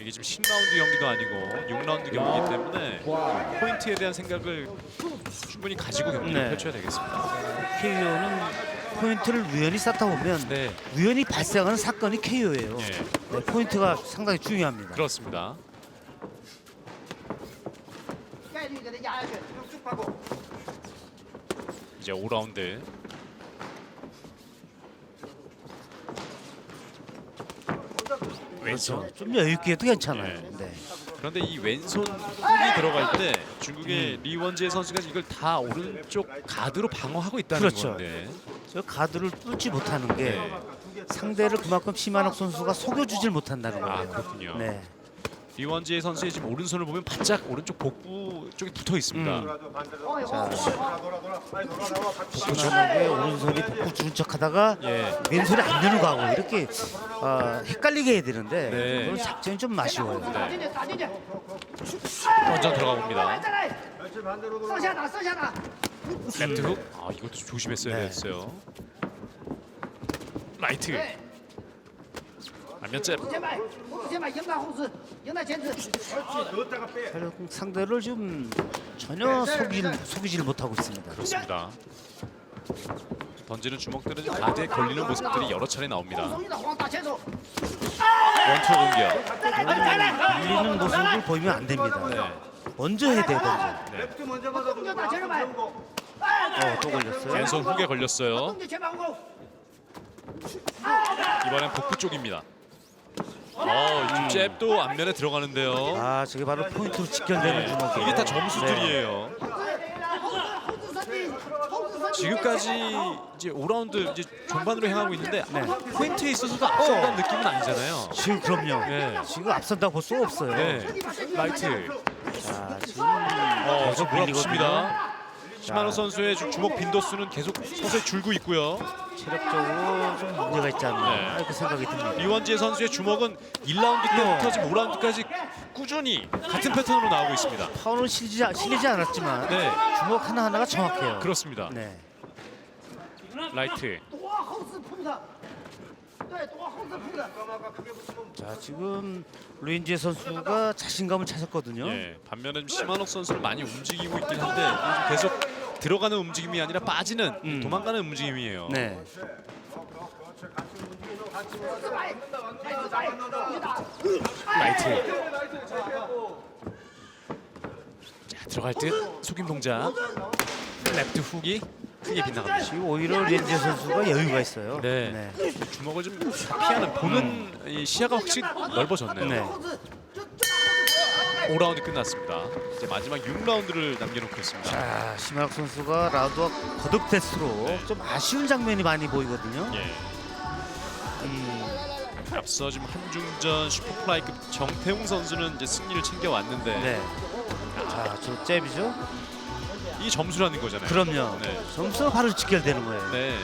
이게 지금 10라운드 경기도 아니고 6라운드 경기이기 때문에 포인트에 대한 생각을 충분히 가지고 경기를 네. 펼쳐야 되겠습니다. KO는 포인트를 우연히 쌓다 보면 네. 우연히 발생하는 사건이 KO예요. 네. 예. 네, 포인트가 상당히 중요합니다. 그렇습니다. 이제 5라운드 왼손. 그렇죠. 좀 여유 있게 해도 괜찮아요. 예. 네. 그런데 이 왼손 훅이 들어갈 때 중국의 리원지의 선수가 이걸 다 오른쪽 가드로 방어하고 있다는 그렇죠. 건데. 저 가드를 뚫지 못하는 게 네. 상대를 그만큼 시만옥 선수가 속여주질 못한다는 아 거예요. 그렇군요. 네. 이원재 선수의 지금 오른손을 보면 바짝 오른쪽 복부 쪽에 붙어 있습니다. 음. 복부 주는데 어, 어, 어, 오른손이 복부 주는 척하다가 예. 왼손이 안 되는 거하고 이렇게 아, 헷갈리게 해야 되는데 네. 그런 작전이 좀 아쉬워요. 네. 네. 먼저 들어가 봅니다. 서샤다 서샤다 레프트 훅. 아 이것도 조심했어야 네. 됐어요. 라이트. 아, 안면 잽. 전력 상대를 지금 전혀 속이질, 속이질 못하고 있습니다. 그렇습니다. 던지는 주먹들은 바지에 걸리는 모습들이 여러 차례 나옵니다. 원투 공격. 밀리는 모습을 보이면 안 됩니다. 네. 먼저 해야 돼요, 먼저. 네. 어, 또 걸렸어요. 왼손 훅에 걸렸어요. 이번엔 복부 쪽입니다. 어, 음. 지금 잽도 앞면에 들어가는데요. 아 저게 바로 포인트로 직결되는 네. 주먹이 이게 다 점수들이에요. 네. 지금까지 이제 5라운드 이제 전반으로 향하고 있는데 네. 포인트에 있어서도 앞선다는 어. 느낌은 아니잖아요. 지금 그럼요. 네. 지금 앞선다고 수 없어요. 네. 라이트. 자 지금 어, 계속 계속 밀리거든요. 몰아붙입니다. 밀리거든요. 시마노 선수의 주- 주먹 빈도수는 계속 서서히 줄고 있고요. 체력적으로 좀 문제가 있지 않나 네. 이렇게 생각이 듭니다. 이원재 선수의 주먹은 1라운드 때부터 지금 5라운드까지 꾸준히 같은 패턴으로 나오고 있습니다. 파워는 실리지, 실리지 않았지만 네. 주먹 하나하나가 정확해요. 그렇습니다. 네. 라이트. 多后置扑的，对，多后置扑的。 자, 지금 루인지의 선수가 자신감을 찾았거든요. 예, 반면에 좀 시마녹 선수를 많이 움직이고 있긴 한데 요즘 계속 들어가는 움직임이 아니라 빠지는 음. 도망가는 움직임이에요. 네. 라이트. 자, 들어갈 듯 속임 동작. 레프트 훅이 크게 빗나갑니다. 지금 오히려 렌즈 선수가 여유가 있어요. 네. 네. 주먹을 좀 피하는 보는 음. 이 시야가 확실히 넓어졌네요. 네. 5라운드 끝났습니다. 이제 마지막 6라운드를 남겨놓고 있습니다. 자, 심학 선수가 라운드와 거듭 테스트로 네. 좀 아쉬운 장면이 많이 보이거든요. 예. 이, 앞서 지금 한중전 슈퍼플라이급 정태웅 선수는 이제 승리를 챙겨왔는데 네. 자, 저 잽이죠? 이 점수라는 거잖아요. 그럼요. 네. 점수가 바로 직결되는 거예요. 네.